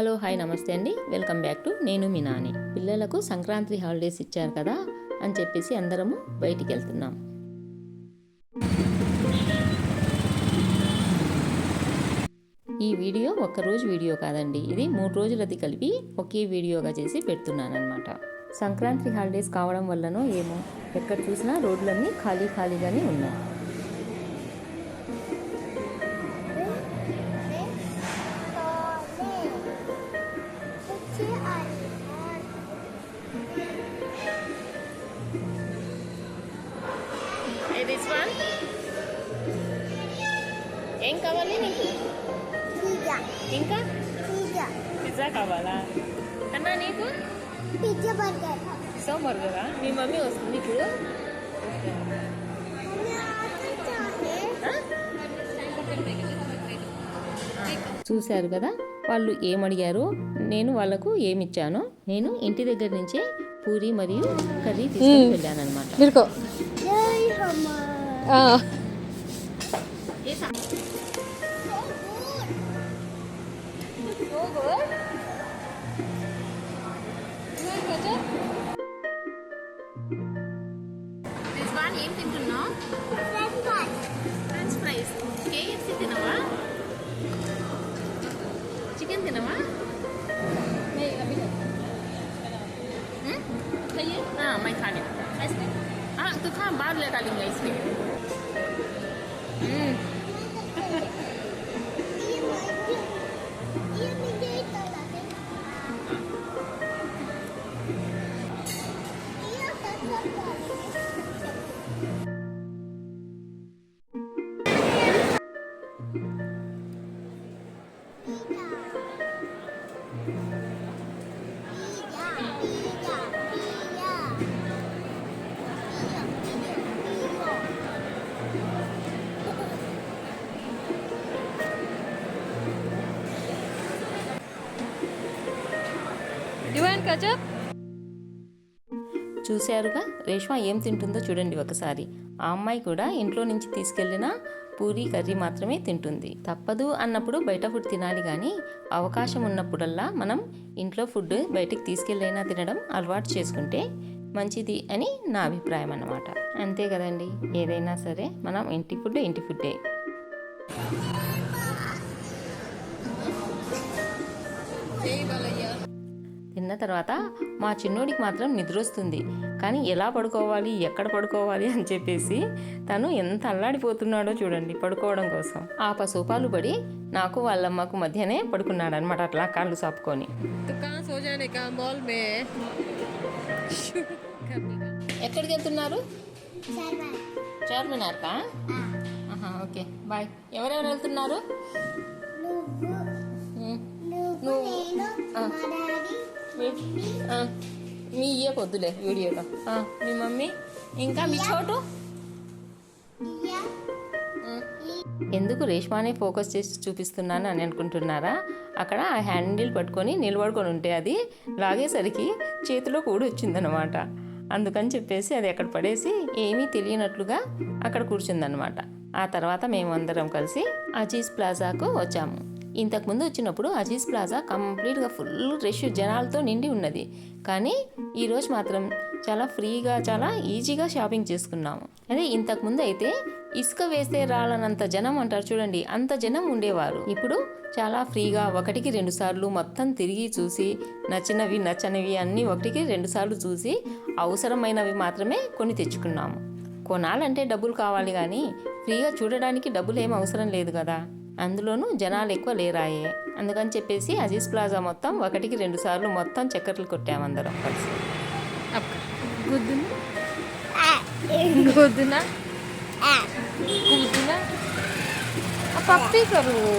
Hello hi నమస్తే అండి. Welcome back to నేను మీ నాని. పిల్లలకు సంక్రాంతి హాలిడేస్ ఇచ్చారు కదా అని చెప్పేసి అందరము బయటికి వెళ్తున్నాం ఈ వీడియో ఒక్కరోజు వీడియో కాదండి. ఇది మూడు రోజులది కలిపి ఒకే వీడియోగా చేసి పెడుతున్నాను అనమాట సంక్రాంతి హాలిడేస్ కావడం వల్లనో ఏమో ఎక్కడ చూసినా రోడ్లన్నీ ఖాళీ ఖాళీగానే ఉన్నాయి. దిస్ వన్ ఏం కావాలి నీకు? ఇంకా? పిజ్జా. కావాలా? అన్నా నీకు? Pizza burger. సో బర్గరా? మీ మమ్మీ వస్తుంది ఇప్పుడు చూశారు కదా? వాళ్ళు ఏమడిగారో నేను వాళ్ళకు ఏమిచ్చానో నేను ఇంటి దగ్గర నుంచే పూరి మరియు కర్రీ తీసుకొని వెళ్ళాను అనమాట ఏం తింటున్నావు ఫ్రెంచ్ ఫ్రైస్ కేఎఫ్సి తినవా चिकन తినవా हम्म? चाहिए हाँ मैं खा लेता आइसक्रीम हाँ तो खा बाद ले डालेंगे आइसक्रीम 嗯。చూశారుగా? రేష్మ ఏం తింటుందో చూడండి ఒకసారి. ఆ అమ్మాయి కూడా ఇంట్లో నుంచి తీసుకెళ్ళిన పూరి కర్రీ మాత్రమే తింటుంది. తప్పదు అన్నప్పుడు బయట ఫుడ్ తినాలి కానీ అవకాశం ఉన్నప్పుడల్లా మనం ఇంట్లో ఫుడ్ బయటికి తీసుకెళ్ళైనా తినడం అలవాటు చేసుకుంటే మంచిది అని నా అభిప్రాయం అన్నమాట. అంతే కదండి. ఏదైనా సరే మనం ఇంటి ఫుడ్ ఇంటి ఫుడ్డే తిన్న తర్వాత మా చిన్నోడికి మాత్రం నిద్ర వస్తుంది కానీ ఎలా పడుకోవాలి ఎక్కడ పడుకోవాలి అని చెప్పేసి తను ఎంత అల్లాడిపోతున్నాడో చూడండి పడుకోవడం కోసం. ఆ పశుపాలు పడి నాకు వాళ్ళమ్మకు మధ్యనే పడుకున్నాడు అనమాట అట్లా కాళ్ళు సాపుకొని. ఎక్కడికి వెళ్తున్నారు? చార్మినార్. ఓకే. బాయ్. ఎవరెవరు వెళ్తున్నారు? నువ్వు. మీ ఇయ్య పొద్దులే వీడియోలో. మీ మమ్మీ ఇంకా మీ చోటు? ఎందుకు రేష్మానే ఫోకస్ చేసి చూపిస్తున్నాను అని అనుకుంటున్నారా? అక్కడ ఆ హ్యాండిల్ పట్టుకొని నిలబడుకొని ఉంటే అది లాగేసరికి చేతిలో కూడా వచ్చిందనమాట అందుకని చెప్పేసి అది అక్కడ పడేసి ఏమీ తెలియనట్లుగా అక్కడ కూర్చుందనమాట ఆ తర్వాత మేమందరం కలిసి అజీజ్ ప్లాజాకు వచ్చాము. ఇంతకుముందు వచ్చినప్పుడు అజీజ్ ప్లాజా కంప్లీట్గా ఫుల్ రష్ జనాలతో నిండి ఉన్నది. కానీ ఈరోజు మాత్రం చాలా ఫ్రీగా చాలా ఈజీగా షాపింగ్ చేసుకున్నాము. అదే ఇంతకుముందు అయితే ఇసుక వేస్తే రాలనంత జనం అంటారు చూడండి అంత జనం ఉండేవారు. ఇప్పుడు చాలా ఫ్రీగా ఒకటికి రెండు సార్లు మొత్తం తిరిగి చూసి నచ్చినవి నచ్చనివి అన్నీ ఒకటికి రెండు సార్లు చూసి అవసరమైనవి మాత్రమే కొని తెచ్చుకున్నాము. కొనాలంటే డబ్బులు కావాలి కానీ ఫ్రీగా చూడడానికి డబ్బులు ఏం అవసరం లేదు కదా. అందులోనూ జనాలు ఎక్కువ లేరాయే. అందుకని చెప్పేసి అజీజ్ ప్లాజా మొత్తం ఒకటికి రెండు సార్లు మొత్తం చక్కెరలు కొట్టాము అందరం కలిసి. గుద్దున? పప్పి కరువు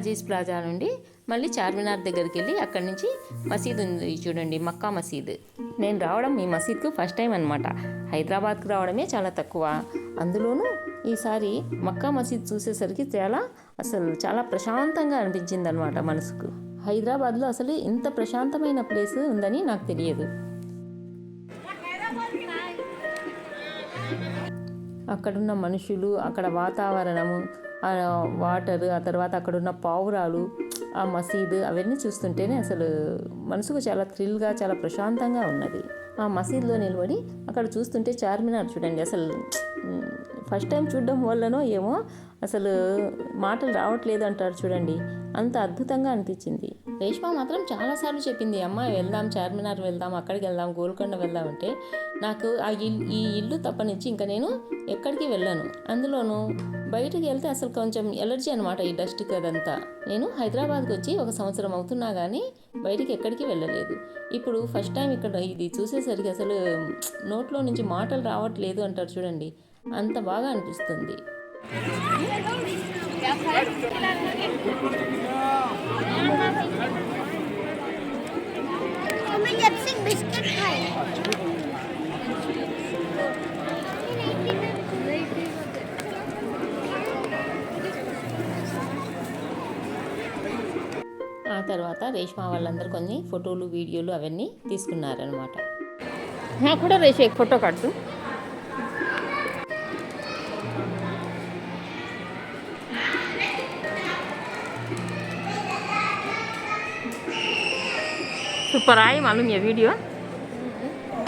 అజీజ్ ప్లాజా నుండి మళ్ళీ చార్మినార్ దగ్గరికి వెళ్ళి అక్కడి నుంచి మసీద్ ఉంది చూడండి మక్కా మసీద్. నేను రావడం ఈ మసీద్కు ఫస్ట్ టైం అనమాట హైదరాబాద్కు రావడమే చాలా తక్కువ. అందులోనూ ఈసారి మక్కా మసీద్ చూసేసరికి చాలా అసలు చాలా ప్రశాంతంగా అనిపించింది అనమాట మనసుకు. హైదరాబాద్లో అసలు ఇంత ప్రశాంతమైన ప్లేస్ ఉందని నాకు తెలియదు. అక్కడున్న మనుషులు అక్కడ వాతావరణము వాటర్ ఆ తర్వాత అక్కడున్న పావురాలు ఆ మసీదు అవన్నీ చూస్తుంటేనే అసలు మనసుకు చాలా థ్రిల్గా చాలా ప్రశాంతంగా ఉన్నది. ఆ మసీదులో నిలబడి అక్కడ చూస్తుంటే చార్మినార్ చూడండి అసలు ఫస్ట్ టైం చూడడం వల్లనో ఏమో అసలు మాటలు రావట్లేదు అంటారు చూడండి. అంత అద్భుతంగా అనిపించింది. రేష్మ మాత్రం చాలాసార్లు చెప్పింది అమ్మ వెళ్దాం చార్మినార్ వెళ్దాం అక్కడికి వెళ్దాం గోల్కొండ వెళ్దాం అంటే నాకు ఆ ఇల్లు ఈ ఇల్లు తప్పనిచ్చి ఇంకా నేను ఎక్కడికి వెళ్ళాను. అందులోనూ బయటకు వెళ్తే అసలు కొంచెం ఎలర్జీ అనమాట ఈ డస్ట్ అదంతా. నేను హైదరాబాద్కి వచ్చి ఒక సంవత్సరం అవుతున్నా కానీ బయటికి ఎక్కడికి వెళ్ళలేదు. ఇప్పుడు ఫస్ట్ టైం ఇక్కడ ఇది చూసేసరికి అసలు నోట్లో నుంచి మాటలు రావట్లేదు అంటారు చూడండి. అంత బాగా అనిపిస్తుంది. బిస్కెట్ కూడా రేష్మా వాళ్ళందరూ కొన్ని ఫోటోలు వీడియోలు అవన్నీ తీసుకున్నారనమాట నాకు కూడా రేష ఫోటో కట్టు సూపర్ ఆయ్ మాలూమ్ వీడియో?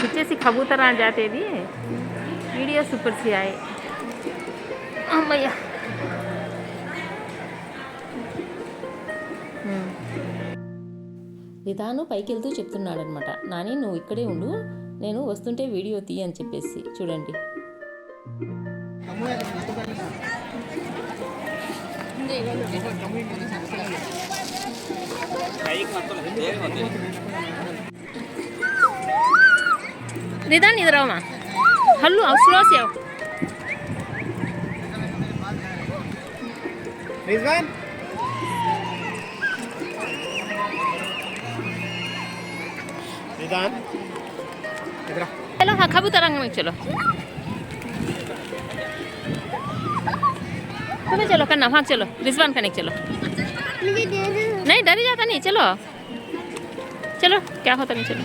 వచ్చేసి కబూతరా జాతేది వీడియో సూపర్ సి అమ్మయ్యా. నిదాను పైకి వెళ్తూ చెప్తున్నాడనమాట నాని నువ్వు ఇక్కడే ఉండు. నేను వస్తుంటే వీడియో తీ అని చెప్పేసి. చూడండి. నిదాన్ నిద్రమా హల్లు అవసరం आओ स्लो से आओ रिजवान निदान इधर आ। चलो हाँ कबूतरंग में चलो तुम्हें चलो करना भाग चलो रिजवान करने चलो मुझे दे दो नहीं डर ही जाता नहीं चलो चलो क्या होता नहीं चलो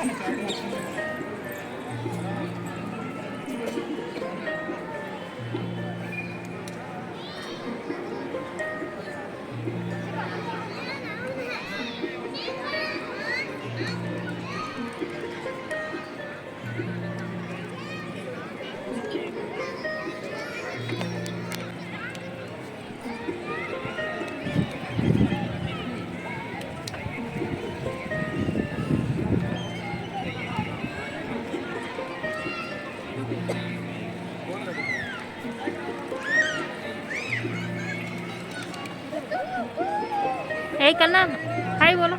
Monica. ¡Ay, canal! ¡Ay, bolo!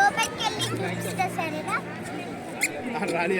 రాని